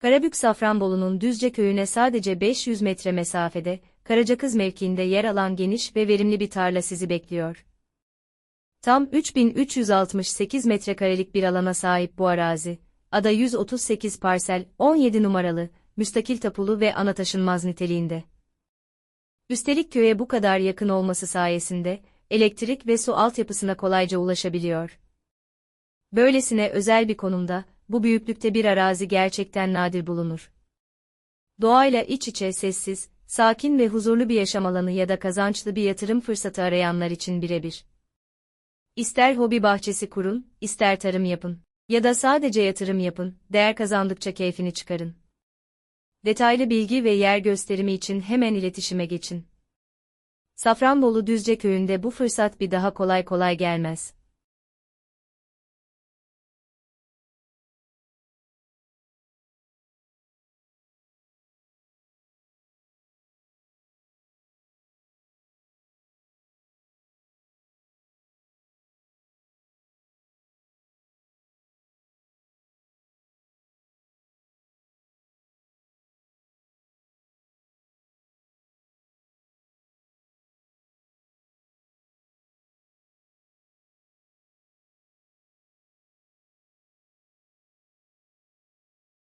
Karabük Safranbolu'nun Düzce köyüne sadece 500 metre mesafede, Karacakız mevkiinde yer alan geniş ve verimli bir tarla sizi bekliyor. Tam 3368 metrekarelik bir alana sahip bu arazi, ada 138 parsel, 17 numaralı, müstakil tapulu ve ana taşınmaz niteliğinde. Üstelik köye bu kadar yakın olması sayesinde, elektrik ve su altyapısına kolayca ulaşabiliyor. Böylesine özel bir konumda, bu büyüklükte bir arazi gerçekten nadir bulunur. Doğayla iç içe sessiz, sakin ve huzurlu bir yaşam alanı ya da kazançlı bir yatırım fırsatı arayanlar için birebir. İster hobi bahçesi kurun, ister tarım yapın ya da sadece yatırım yapın, değer kazandıkça keyfini çıkarın. Detaylı bilgi ve yer gösterimi için hemen iletişime geçin. Safranbolu Düzce köyünde bu fırsat bir daha kolay kolay gelmez.